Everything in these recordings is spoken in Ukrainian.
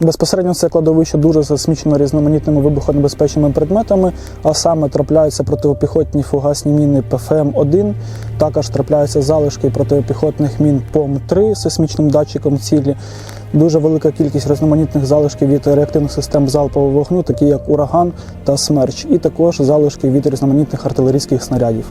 Безпосередньо це кладовище дуже засмічено різноманітними вибухонебезпечними предметами, а саме трапляються протипіхотні фугасні міни ПФМ-1, також трапляються залишки протипіхотних мін ПОМ-3 з сейсмічним датчиком цілі. Дуже велика кількість різноманітних залишків від реактивних систем залпового вогню, такі як ураган та смерч, і також залишки від різноманітних артилерійських снарядів.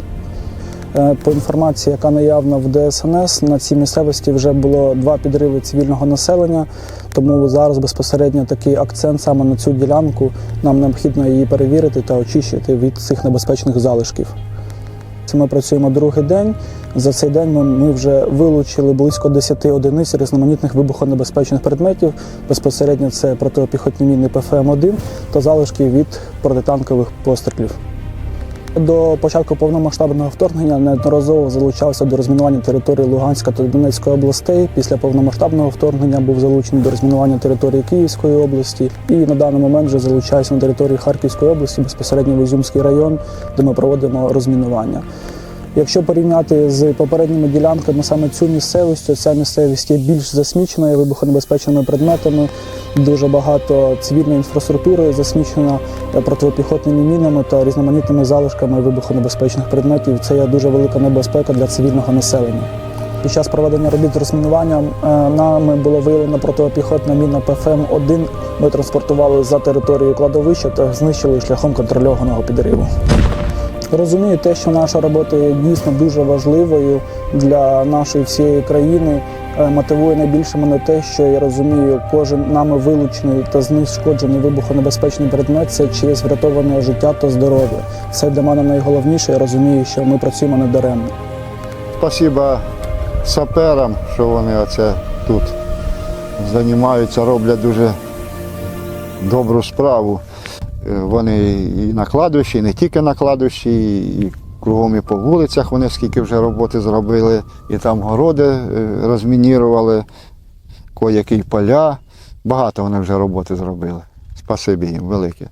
Е, По інформації, яка наявна в ДСНС, на цій місцевості вже було два підриви цивільного населення, тому зараз безпосередньо такий акцент саме на цю ділянку. Нам необхідно її перевірити та очищити від цих небезпечних залишків. Ми працюємо другий день. За цей день ми, ми вже вилучили близько 10 одиниць різноманітних вибухонебезпечних предметів. Безпосередньо це протипіхотні міни ПФМ-1 та залишки від протитанкових пострілів. До початку повномасштабного вторгнення неодноразово залучався до розмінування території Луганська та Донецької областей. Після повномасштабного вторгнення був залучений до розмінування території Київської області і на даний момент вже залучаюся на території Харківської області, безпосередньо в Ізюмський район, де ми проводимо розмінування. Якщо порівняти з попередніми ділянками саме цю місцевість, то ця місцевість є більш засміченою вибухонебезпечними предметами. Дуже багато цивільної інфраструктури засмічена е, протипіхотними мінами та різноманітними залишками вибухонебезпечних предметів. Це є дуже велика небезпека для цивільного населення. Під час проведення робіт з розмінуванням е, нами було виявлено протипіхотна міна ПФМ-1. Ми транспортували за територією кладовища та знищили шляхом контрольованого підриву. Розумію те, що наша робота є дійсно дуже важливою для нашої всієї країни. Е, Мотивує найбільше мене те, що я розумію, кожен нами вилучений та знешкоджений вибухонебезпечний предмет це чиєсь врятоване життя та здоров'я. Це для мене найголовніше. Я розумію, що ми працюємо не даремно. Спасибо саперам, що вони оце тут займаються, роблять дуже добру справу. Е, Вони і на кладовищі, і не тільки на кладовищі, і кругом і по вулицях вони скільки вже роботи зробили, і там городи е, розмінірували, кое-які поля. Багато вони вже роботи зробили. Спасибі їм велике.